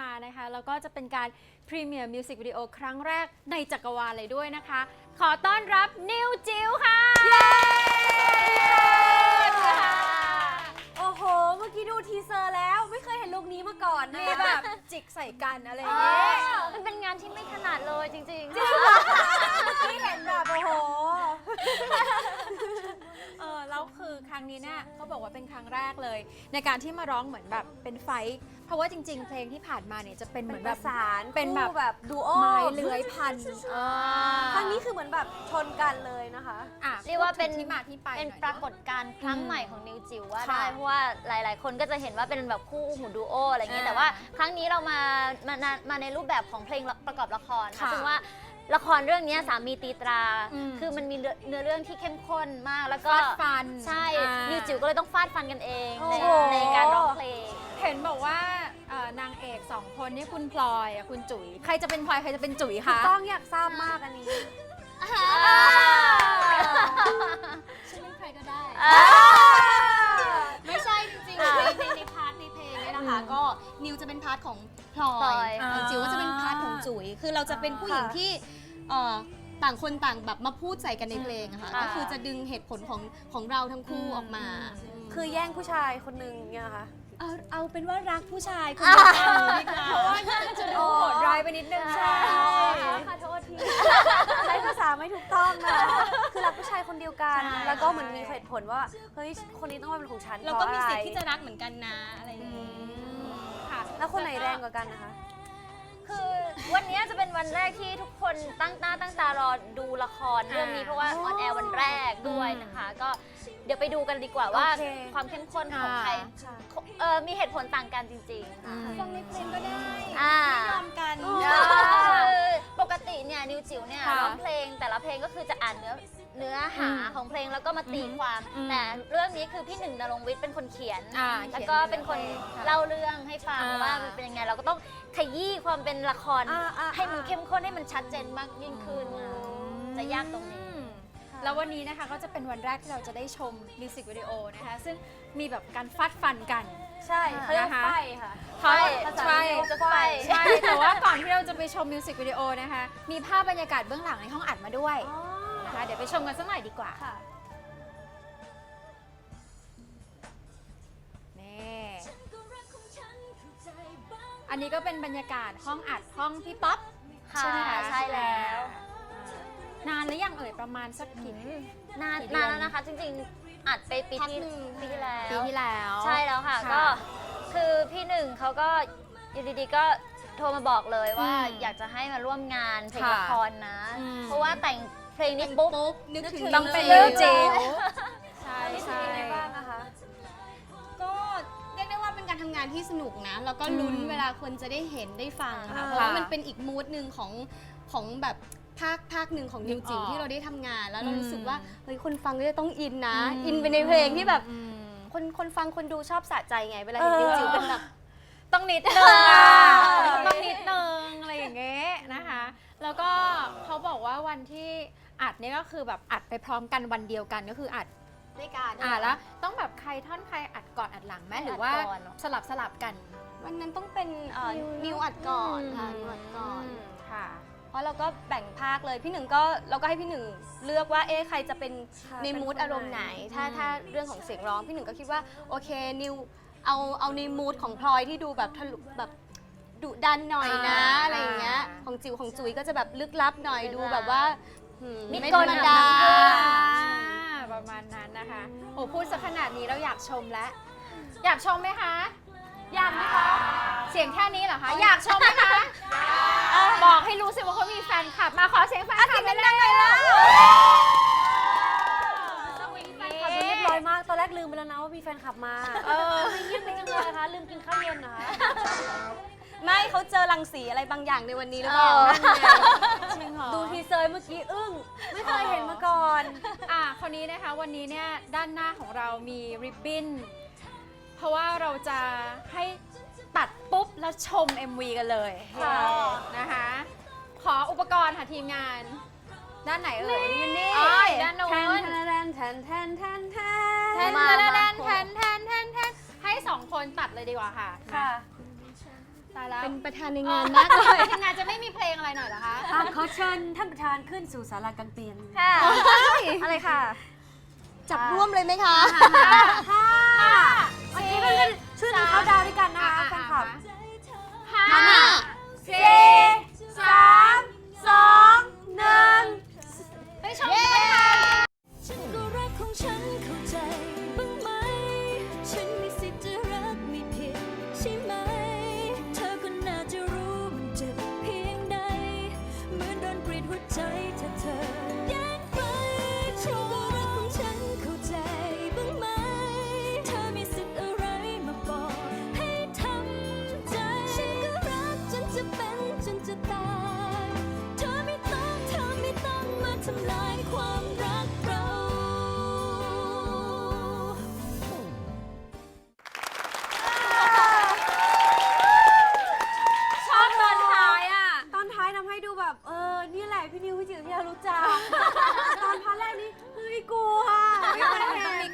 มานะคะ แล้วก็จะเป็นการพรีเมียร์มิวสิกวิดีโอครั้งแรกในจักรวาลเลยด้วยนะคะ ขอต้อนรับนิวจิ๋วค่ะโอ้โห เมื่อกี้ดูทีเซอร์แล้วไม่เคยเห็นลุคนี้มาก่อนนะมีแบบจิกใส่กันอะไรอย่างเอเงี้ยอมันเป็นงานที่ไม่ถนัดเลยจริงๆ ที่เห็นแบบโอ้โหเออแล้ว คือครั้งนี้เนี่ยเขาบอกว่าเป็นครั้งแรกเลย ในการที่มาร้องเหมือนแบบเป็นไฟท์เพราะว่าจริง ๆ เพลงที่ผ่านมาเนี่ยจะเป็นเหเหมืมืออนนแบปบระสานเป็นแบบคู่แบบดูโอไม้เลื้อยพันอ่าครั้งนี้คือเหมือนแบบชนกันเลยนะคะ อะเรียกว่าเป็น พูดถึงที่มาที่ไปเป็นหอย ปรากฏการณ์ครั้งอืมใหม่ของนิวจิ๋วว่าค่ะได้เพราะว่าหลาย ๆ คนก็จะเห็นว่าเป็นแบบคู่หูดูโออะไรอย่างเงี้ยอ่าแต่ว่าครั้งนี้เรามามามามาในรูปแบบของเพลงประกอบละครค่ะค่ะซึ่งว่า ละครเรื่องเนี้ยสามีตีตรา อืมคือมันมีเนื้อเนื้อเรื่องที่เข้มข้นมาก แล้วก็ฟาดฟันใช่อ่านิวจิ๋วก็เลยต้องฟาดฟันกันเองโอ้ในโห ในการร้องเพลง เห็นบอกว่าเอ่อนางเอกสองคนนี่คุณพลอยอะคุณจุ๋ย ใครจะเป็นพลอยใครจะเป็นจุ๋ยถูกคะ ต้องอยากทราบมากอันนี้ ฉันเป็นใครก็ได้ อ่า ไม่ใช่จริงๆอ่าในในในพาร์ทในเพลงเนี่ยนะคะ ก็นิวจะเป็นพาร์ทของพลอพลอยย อ่า จิ๋วก็จะเป็นพาร์ทของจุ๋ย คือเราจะเป็นผู้หญิงค่ะที่ เอ่อต่างคนต่างแบบมาพูดใส่กันในเพลงอะค่ะค่ะ ก็คือจะดึงเหตุผลของของเราทั้งคู่ออกมาคือแย่งผู้ชายคนหนึงเนี่ยนะคะเอาเอาเป็นว่ารักผู้ชายคนเดียวกันดีกว่าเพราะว่าน่าจะดูโหดร้ายไปนิดนึงใช่ขอโทษที ใช้ภาษาไม่ถูกต้องนะ คือรักผู้ชายคนเดียวกัน ใช่ แล้วก็เหมือนมีเหตุผลว่า เฮ้ย คนนี้ต้องมาเป็นของฉันเราก็มีเพราะสิทอะไรธิ์ที่จะรักเหมือนกันนะอะไรอย่างนี้ค่ะ แล้วคนไหนแรงกว่ากันนะคะ คือวันนี้จะเป็นวันแรกที่ทุกคนตั้งหน้าตั้งตารอดูละครเรื่องนี้อ่าเพราะว่าออนแอร์วันแรกด้วยนะคะ ก็เดี๋ยวไปดูกันดีกว่าว่า โอเคความเข้มข้นของอ่าใครค่ะ เออมีเหตุผลต่างกันจริงๆค่ะฟังในเพลงก็ได้อ่าไม่ยอมกันคือปก ติเนี่ยนิวจิ๋วเนี่ยค่ะร้องเพลงแต่ละเพลงก็คือจะอ่านเนื้อเนื้อหาอืมของเพลงแล้วก็มาตีอืมความ อืมแต่เรื่องนี้คือพี่หนึ่งนรงค์วิทย์เป็นคนเขียน อ่าแล้วก็เป็นคนขียใเล่าเรื่องให้ฟังอ่าว่ามันเป็นยังไงเราก็ต้องขยี้ความเป็นละครอ่าอ่าให้มันเข้มข้นให้มันชัดเจนมากยิ่งขึ้นจะยากตรงนี้อืม แล้ววันนี้นะคะก็จะเป็นวันแรกที่เราจะได้ชมมิวสิกวิดีโอนะคะ ซึ่งมีแบบการฟาดฟันกัน ใช่เขาเรียกนะคะไฟค่ะเขาภาษาใช่อังกฤษจะไฟใช่ แต่ว่าก่อนที่เราจะไปชมมิวสิกวิดีโอนะคะ มีภาพบรรยากาศเบื้องหลังในห้องอัดมาด้วยนะคะเดี๋ยวไปชมกันสักหน่อยดีกว่าค่ะนี่อันนี้ก็เป็นบรรยากาศห้องอัดห้องพี่ป๊อปค่ะใช่ไหมคะใช่แล้วนานหรือยัง เอ่ยประมาณสักกี่ นานกี่เดือนนานแล้วนะคะ จริงๆอัดไปปีที่พักหนึ่ง ปีที่แล้ว ปีที่แล้ว ใช่แล้วค่ะค่ะ ก็คือพี่หนึ่งเขาก็อยู่ดีๆก็โทรมาบอกเลยว่าอืมอยากจะให้มาร่วมงานเพลงค่ะละครนะ อืม เพราะว่าแต่งเพลงนี้ปุ๊บปุ๊บนึกถึงต้องเป็นลนิยวจิ๋ว ใช่รู้สึกใช่ ยังไงบ้างนะคะ ก็เรียกได้ว่าเป็นการทำงานที่สนุกนะ แล้วก็ลุ้นอืมเวลาคนจะได้เห็นได้ฟังค่ะอ่าเพราะว่ามันเป็นอีกมูดหนึ่งของของแบบ ภาคภาคหนึ่งของนิวจิ๋วนึกออกที่เราได้ทำงาน แล้วเราอืมรู้สึกว่าเฮ้ยคนฟังก็จะต้องอินนะอืมอินไปในเพลงที่แบบอืมคนคนฟังคนดูชอบสะใจไง เวลาเห็นนิวจิ๋วเป็นแบบต้องนิดนึงอะเออต้องนิดนึงอะไรอย่างเงี้ยนะคะ แล้วก็เขาบอกว่าวันที่อัดเนี่ยก็คือแบบอัดไปพร้อมกันวันเดียวกันก็คืออัดด้วยกันอ่าแล้วต้องแบบใครท่อนใครอัดก่อนอัดหลังไหมหรือว่าอัดก่อนเนอะสลับสลับกัน วันนั้นต้องเป็นเอ่อนิวนิวอัดก่อนค่ะนิวอัดก่อนมค่ะ เพราะเราก็แบ่งภาคเลยพี่หนึ่งก็เราก็ให้พี่หนึ่งเลือกว่าเอ๊ะใครจะเป็นค่ะในเป็นมูดคนอารมณ์ไหน ถ้าอืมถ้าเรื่องของเสียงร้องพี่หนึ่งก็คิดว่าโอเคนิวเอาเอาในมูดของพลอยที่ดูแบบทะลุแบบดุดันหน่อยนะอ่าอะไรอย่างเงี้ยของจิ๋วของจุ๋ยก็จะแบบลึกลับหน่อยลึกลับดูแบบว่าหืมมิดไม่กธรลรมหน่อยดา อ่าประมาณนั้นนะคะ โอ้พูดสักขนาดนี้เราอยากชมแล้ว อยากชมไหมคะ อยากไหมคะ เสียงแค่นี้เหรอคะ อยากชมไหมคะบอกให้รู้สิว่าเขามีแฟนคลับ มาขอเสียงแฟนคลับไปเลยเลยล่ะสวิงแฟนคลับขับรถเรียบร้อยมาก ตอนแรกลืมไปแล้วนะว่ามีแฟนขับมาเออไม่เยี่ยมไปจังเลยนะคะ ลืมกินข้าวเย็นนะคะไม่เขาเจอรังสีอะไรบางอย่างในวันนี้หรือเปล่าเออนั่นไงจริงเหรอดูทีเซอร์เมื่อกี้อึ้ง ไม่เคยเห็นมาก่อน อะคราวนี้นะคะ วันนี้เนี่ย ด้านหน้าของเรามีริบบิ้น เพราะว่าเราจะให้ตัดปุ๊บแล้วชม MV กันเลยค่ะนะคะ ขออุปกรณ์ค่ะทีมงาน ด้านไหนเอ่ยอยู่นี่อ๋ออยู่ด้านโน้แทนนแทนแทนแทนแทแทนนมาแทนมาแทนแทนแทนแทนแทนให้สองคนตัดเลยดีกว่าค่ะค่ะตายแล้วเป็นประธานในงานมากเลยทีมงานจะไม่มีเพลงอะไรหน่อยเหรอคะอะขอเชิญท่านประธานขึ้นสู่ศาลาการเปลี่ยนค่ะอะไรค่ะ จับร่วมเลยไหมคะค่ะ วันนี้เป็นกันช่วยกันเข้าดาวน์ด้วยกันนะคะแฟนคลับห้าห้าสี่สาม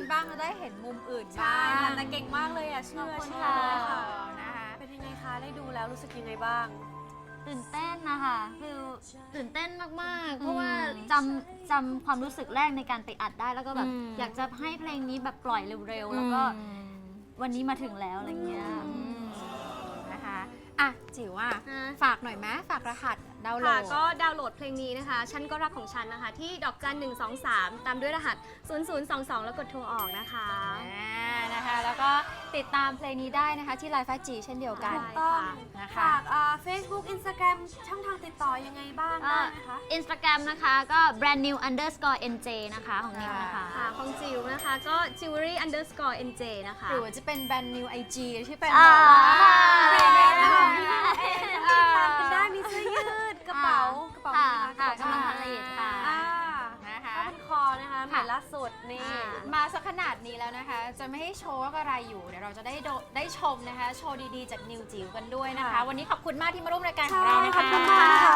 กันบ้างเราได้เห็นมุมอื่นใช่บ้างแต่เก่งมากเลยอะเชื่อขอบคุณเชื่อค่ะเลยค่ะ นะคะเป็นยังไงคะได้ดูแล้วรู้สึกยังไงบ้าง ตื่นเต้นนะคะคือตื่นเต้นมาก ๆ เพราะว่าจำจำความรู้สึกแรกในการไปอัดได้แล้วก็แบบอืม อยากจะให้เพลงนี้แบบปล่อยเร็ว ๆ แล้วก็วันนี้มาถึงแล้วอะไรเงี้ยนะคะ อะจิ๋วอะอะ ฝากหน่อยไหมฝากรหัสดาวน์โหลค่ะด ก็ดาวน์โหลดเพลงนี้นะคะ ฉันก็รักของฉันนะคะ ที่ดอกจัน1 2 3 ตามด้วยรหัส 0022 แล้วกดโทรออกนะคะ อ่านะคะ แล้วก็ติดตามเพลงนี้ได้นะคะที่ไลฟ์แฟจีเช่นเดียวกันใช่ต้อง นะคะฝากอ่า Facebook Instagram ช่องทางติดต่อยังไงบ้างได้ไหมคะ อินสตาแกรมนะคะก็ brand new underscore nj นะคะของนิวนะคะ ค่ะของจิวนะคะก็ jewelry underscore nj นะคะ หรือว่าจะเป็นแบรนด์ new IG ที่เป็นอ่าแบบว่าอ่าอ่าตามกันได้มีเสื้อยืดกระเป๋ากระเป๋าค่ะมีไหมค่ะกระเป๋ากำลังผลิตค่ะ อ่านะคะ ผ้าพันคอนะคะใหม่ล่าสุด นี่อ่ามาสักขนาดนี้แล้วนะคะ จะไม่ให้โชว์ว่าอะไรอยู่ เดี๋ยวเราจะได้โดได้ชมนะคะ โชว์ดีๆจากนิวจิ๋วกันด้วยนะคะ ค่ะ วันนี้ขอบคุณมากที่มาร่วมรายการขใช่องเรานะขอบคะคุณมากค่ะ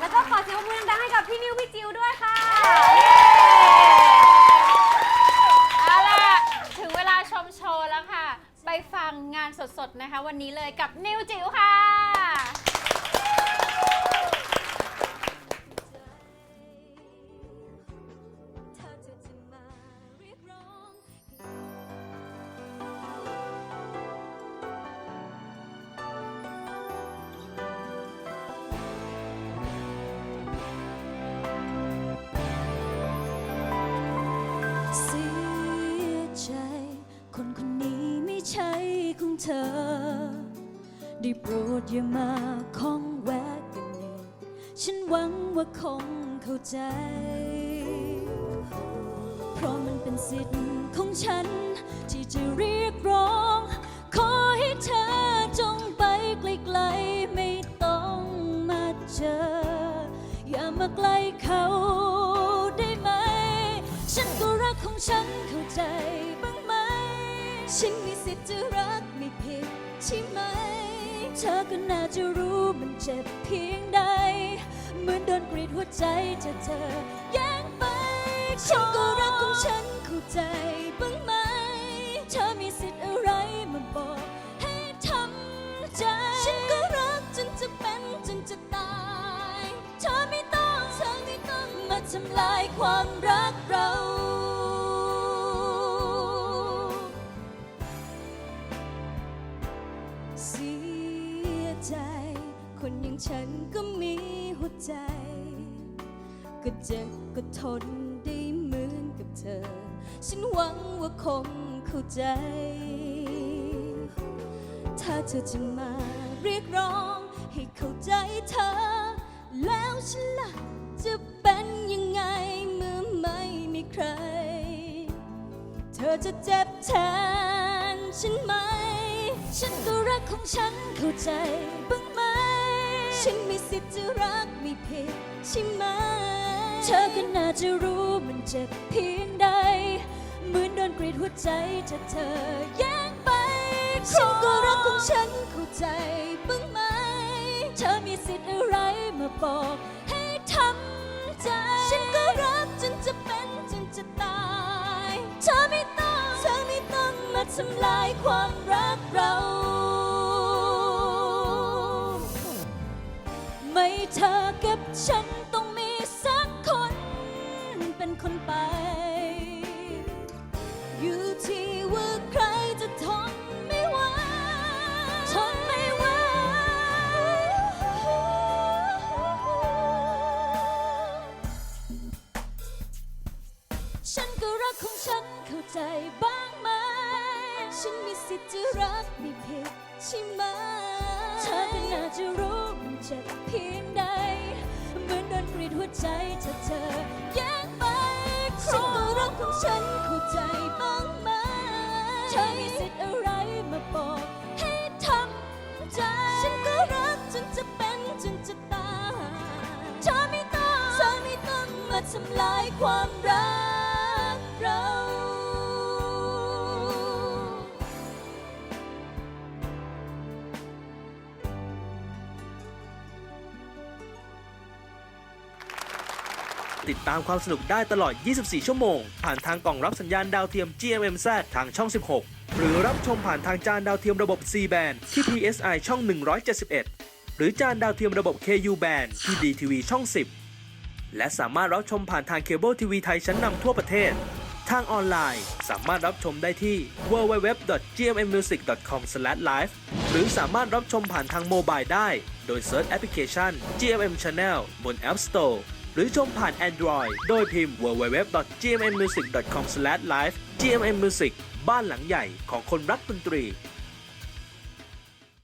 แล้วก็ขอเสียงปรบมือดังๆให้กับพี่นิวพี่จิวด้วยค่ะ เอาล่ะ ถึงเวลาชมโชว์แล้วค่ะ ไปฟังงานสดๆนะคะ วันนี้เลยกับนิวจิ๋วค่ะ ได้โปรดอย่ามาข้องแวะกันอีกฉันหวังว่าคงเข้าใจ เพราะมันเป็นสิทธิ์ของฉัน ที่จะเรียกร้อง ขอให้เธอจงไปไกลๆไม่ต้องมาเจอ อย่ามาใกล้เขาได้ไหม ฉันก็รักของฉันเข้าใจบ้างไหม ฉันมีสิทธิ์จะรักไม่ผิดใช่ไหม เธอก็น่าจะรู้มันเจ็บเพียงใด เหมือนโดนกรีดหัวใจจะเธอแย่งไป ฉันก็รักของฉันเข้าใจบ้างไหม เธอมีสิทธิ์อะไรมาบอกให้ทำใจ ฉันก็รักจนจะเป็นจนจะตาย เธอไม่ต้องเธอไม่ต้องมาทำลายความรักเรา ก็มีหัวใจ ก็เจ็บก็ทนได้เหมือนกับเธอ ฉันหวังว่าคงเข้าใจ ถ้าเธอจะมาเรียกร้องให้เข้าใจเธอ แล้วฉันล่ะจะเป็นยังไงเมื่อไม่มีใคร เธอจะเจ็บแทนฉันไหม ฉันก็รักของฉันเข้าใจบ้ง ฉันมีสิทธิ์จะรักไม่ผิดใช่ไหม เธอก็น่าจะรู้มันเจ็บเพียงใด เหมือนโดนกรีดหัวใจถ้าเธอแย่งไป ฉันก็รักของฉันเข้าใจบ้างไหม เธอมีสิทธิ์อะไรมาบอกให้ทำใจ ฉันก็รักจนจะเป็นจนจะตาย เธอไม่ต้อง เธอไม่ต้องมาทำลายความรักเรา เธอกับฉันต้องมีสักคนเป็นคนไป อยู่ที่ว่าใครจะทนไม่ไหวทนไม่ไหวฉันก็รักของฉันเข้าใจบ้างไหม ฉันมีสิทธิ์จะรักไม่ผิดใช่ไหม เธอก็น่าจะรู้ เจ็บเพียงใด เหมือนโดนกรีดหัวใจถ้าเธอแยกไป ฉันก็รักของฉันเข้าใจบ้างไหมเธอมีสิทธิ์อะไรมาบอกให้ทำใจ ฉันก็รักจนจะเป็นจนจะตายเธอไม่ต้องเธอไม่ต้องมาทำลายความรัก ติดตามความสนุกได้ตลอด 24 ชั่วโมง ผ่านทางกล่องรับสัญญาณดาวเทียม GMMZ ทางช่อง 16 หรือรับชมผ่านทางจานดาวเทียมระบบ C band ที่ PSI ช่อง 171 หรือจานดาวเทียมระบบ KU band ที่ DTV ช่อง 10 และสามารถรับชมผ่านทางเคเบิลทีวีไทยชั้นนำทั่วประเทศ ทางออนไลน์ สามารถรับชมได้ที่ www.gmmusic.com/live หรือสามารถรับชมผ่านทางโมบายได้ โดยเซิร์ชแอปพลิเคชัน GMM Channel บน App Store หรือชมผ่าน Android โดยพิมพ์ www.gmmusic.com/live GMM Music บ้านหลังใหญ่ของคนรักดนตรี